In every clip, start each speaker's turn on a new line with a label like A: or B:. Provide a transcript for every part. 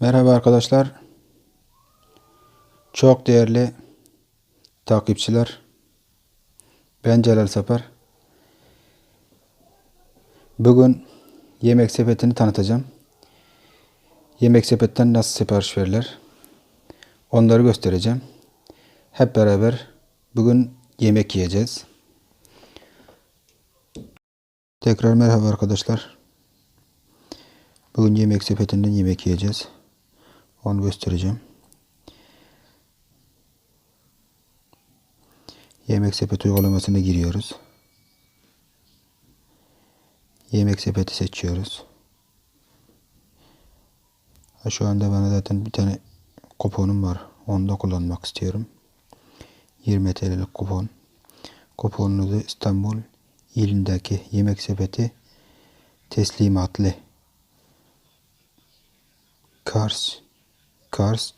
A: Merhaba arkadaşlar. Çok değerli takipçiler. Ben Celal Sapar. Bugün yemek sepetini tanıtacağım. Yemek sepetten nasıl sipariş verilir? Onları göstereceğim. Hep beraber bugün yemek yiyeceğiz. Tekrar merhaba arkadaşlar. Bugün yemek sepetinden yemek yiyeceğiz. Onu göstereceğim. Yemek sepeti uygulamasına giriyoruz. Yemek sepeti seçiyoruz. Şu anda bana zaten bir tane kuponum var. Onu da kullanmak istiyorum. 20 TL'lik kupon. Kuponunuzu İstanbul ilindeki yemek sepeti teslimatlı Kars Kars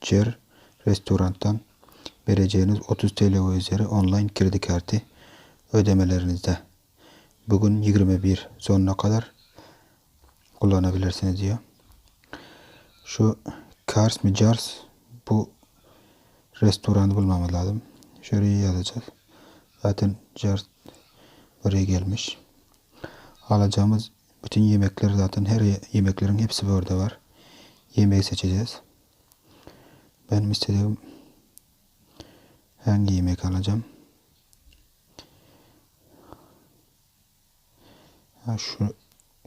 A: Cer restorandan vereceğiniz 30 TL ve üzeri online kredi kartı ödemelerinizde bugün 21 sonuna kadar kullanabilirsiniz diyor. Şu Kars mı Cars bu restoranı bulmamız lazım. Şöyle yazacağız. Zaten Cars buraya gelmiş. Alacağımız bütün yemekler zaten her ye- yemeklerin hepsi burada var. Yemeği seçeceğiz. Benim istediğim hangi yemek alacağım? Ha, şu,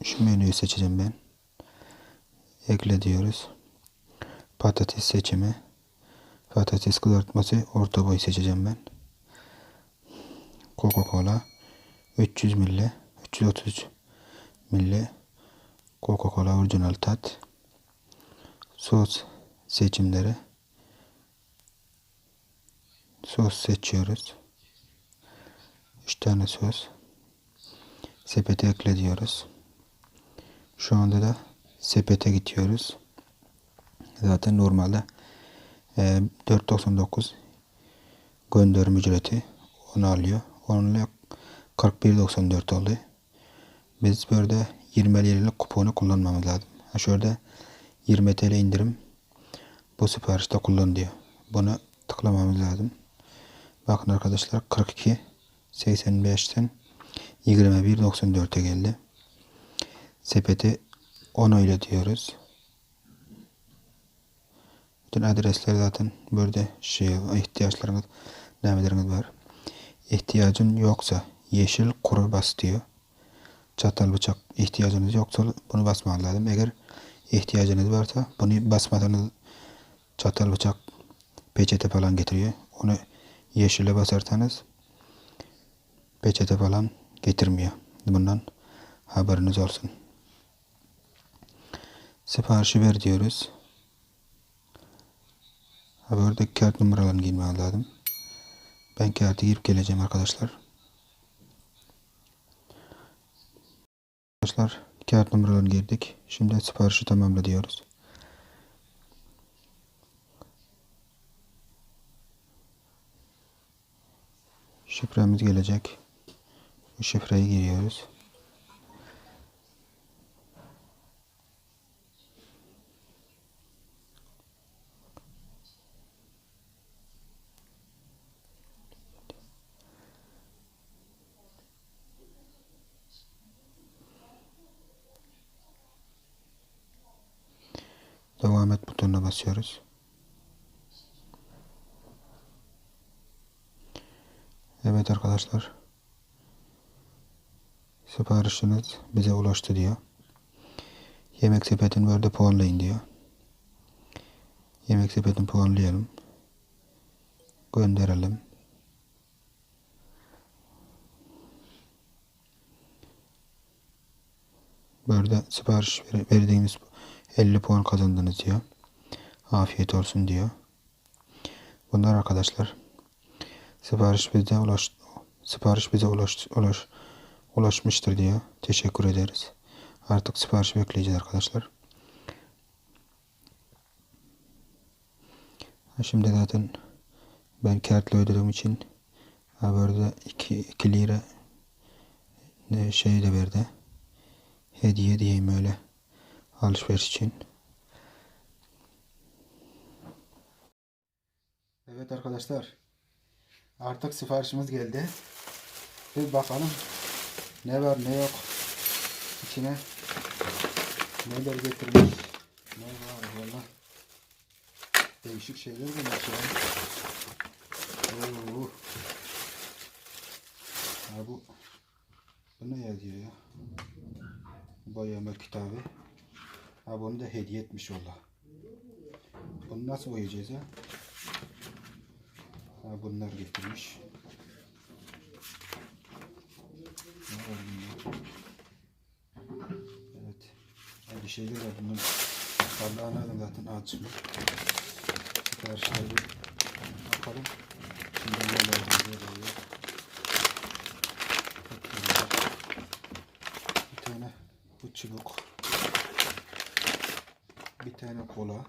A: şu menüyü seçeceğim ben. Ekle diyoruz. Patates seçimi. Patates kızartması orta boy seçeceğim ben. Coca-Cola 300 ml 330 ml Coca-Cola orijinal tat sos seçimleri sos seçiyoruz. 3 tane sos sepete ekle diyoruz. Şu anda da sepete gidiyoruz. Zaten normalde e, 4.99 gönderim ücreti. Onu alıyor. Onunla 41.94 oldu. Biz burada 20 liralık kuponu kullanmamız lazım. Ha şurada 20 TL indirim bu siparişte kullan diyor. Bunu tıklamamız lazım. Bakın arkadaşlar 42 85'ten 21.94'e geldi. Sepeti onayla diyoruz. Bütün adresler zaten burada şey ihtiyaçlarınız nemeleriniz var. İhtiyacın yoksa yeşil kuru bas diyor çatal bıçak ihtiyacınız yoksa bunu basmanız lazım. Eğer ihtiyacınız varsa bunu basmadanız çatal bıçak peçete falan getiriyor. Onu yeşile basarsanız peçete falan getirmiyor. Bundan haberiniz olsun. Siparişi ver diyoruz. Ha, Buradaki kart numaralarını girmem lazım. Ben kartı girip geleceğim arkadaşlar. Arkadaşlar kağıt numaralarını girdik. Şimdi siparişi tamamla diyoruz. Şifremiz gelecek. Bu şifreyi giriyoruz. Devam et butonuna basıyoruz. Evet arkadaşlar. Siparişiniz bize ulaştı diyor. Yemek sepetini böyle puanlayın diyor. Yemek sepetini puanlayalım. Gönderelim. Böyle sipariş ver- verdiğiniz 50 puan kazandınız diyor. Afiyet olsun diyor. Bunlar arkadaşlar sipariş bize ulaş sipariş bize ulaş, ulaş ulaşmıştır diye teşekkür ederiz. Artık sipariş bekleyeceğiz arkadaşlar. Şimdi zaten ben kartla ödediğim için haberde 2, 2 lira e, şey de verdi. Hediye diyeyim öyle alışveriş için. Evet arkadaşlar Artık siparişimiz geldi. Bir bakalım ne var ne yok. İçine neler getirmiş. Ne var valla. Değişik şeyler bulmuş ya. Oo. Ha bu bu ne yazıyor ya? Boyama kitabı. Ha bunu da hediye etmiş valla. Bunu nasıl boyayacağız ya? Ha bunlar getirmiş. Ne var bunda? Evet. Ha, bir şeyler var bunun. Vallahi anladım zaten açmış. Siparişleri bir bakalım. Şimdi neler oluyor. Bir tane bu çubuk. Bir tane kola.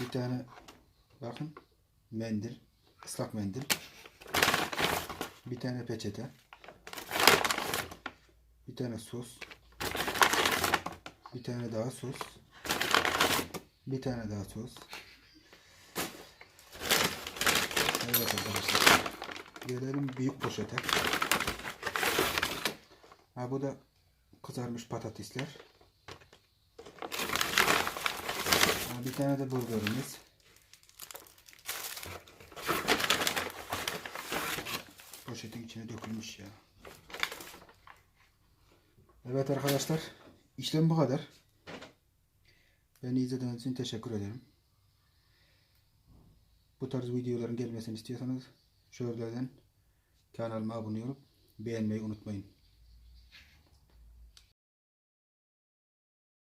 A: Bir tane bakın mendil, ıslak mendil. Bir tane peçete. Bir tane sos. Bir tane daha sos. Bir tane daha sos. Evet arkadaşlar. Gelelim büyük poşete. Ha bu da kızarmış patatesler. Ha, bir tane de burgerimiz. Poşetin içine dökülmüş ya. Evet arkadaşlar. işlem bu kadar. Beni izlediğiniz için teşekkür ederim. Bu tarz videoların gelmesini istiyorsanız şuradan kanalıma abone olup beğenmeyi unutmayın.